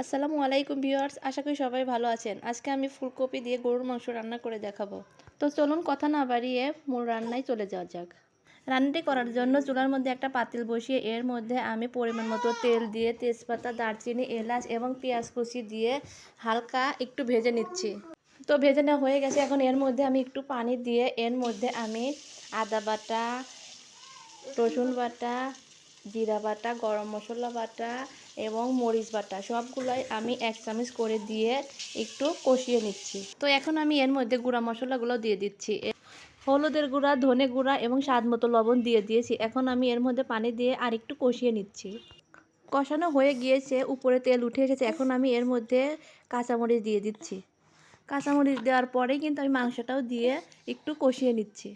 আসসালামু আলাইকুম ভিউয়ার্স, আশা করি সবাই ভালো আছেন। আজকে আমি ফুলকপি দিয়ে গরুর মাংস রান্না করে দেখাবো। তো চলুন কথা না বাড়িয়ে মূল রান্নায় চলে যাওয়া যাক। রান্নাটি করার জন্য চুলার মধ্যে একটা পাতিল বসিয়ে এর মধ্যে আমি পরিমাণ মতো তেল দিয়ে তেজপাতা, দারচিনি, এলাচ এবং পেঁয়াজ কুচি দিয়ে হালকা একটু ভেজে নিচ্ছি। তো ভেজে নেওয়া হয়ে গেছে। এখন এর মধ্যে আমি একটু পানি দিয়ে এর মধ্যে আমি আদা বাটা, রসুন বাটা জিরা বাটা, গরম মশলা বাটা এবং মরিচ বাটা সবগুলোই আমি এক চামচ করে দিয়ে একটু কষিয়ে নিচ্ছি। তো এখন আমি এর মধ্যে গুঁড়া মশলাগুলো দিয়ে দিচ্ছি। হলুদের গুঁড়া, ধনে গুঁড়া এবং স্বাদ মতো লবণ দিয়ে দিয়েছি। এখন আমি এর মধ্যে পানি দিয়ে আর একটু কষিয়ে নিচ্ছি। কষানো হয়ে গিয়েছে, উপরে তেল উঠে এসেছে। এখন আমি এর মধ্যে কাঁচামরিচ দিয়ে দিচ্ছি। কাঁচামরিচ দেওয়ার পরেই কিন্তু আমি মাংসটাও দিয়ে একটু কষিয়ে নিচ্ছি।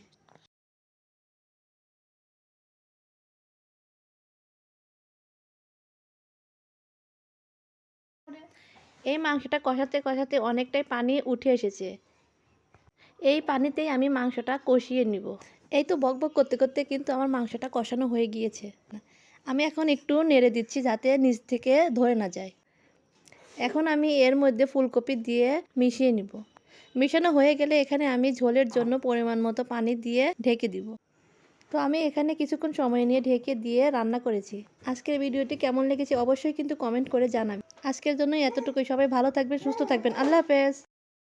এই মাংসটা কষাতে কষাতে অনেকটাই পানি উঠে এসেছে। এই পানিতেই আমি মাংসটা কষিয়ে নিব। এই তো বক বক করতে করতে কিন্তু আমার মাংসটা কষানো হয়ে গিয়েছে। আমি এখন একটু নেড়ে দিচ্ছি যাতে নিচ থেকে ধরে না যায়। এখন আমি এর মধ্যে ফুলকপি দিয়ে মিশিয়ে নিব। মিশানো হয়ে গেলে এখানে আমি ঝোলের জন্য পরিমাণ মতো পানি দিয়ে ঢেকে দিব। তো আমি এখানে কিছুক্ষণ সময় নিয়ে ঢেকে দিয়ে রান্না করেছি। আজকের ভিডিওটি কেমন লেগেছে অবশ্যই কিন্তু কমেন্ট করে জানাবেন। আজকের জন্য এতটুকুই। সবাই ভালো থাকবেন, সুস্থ থাকবেন। আল্লাহ হাফেজ।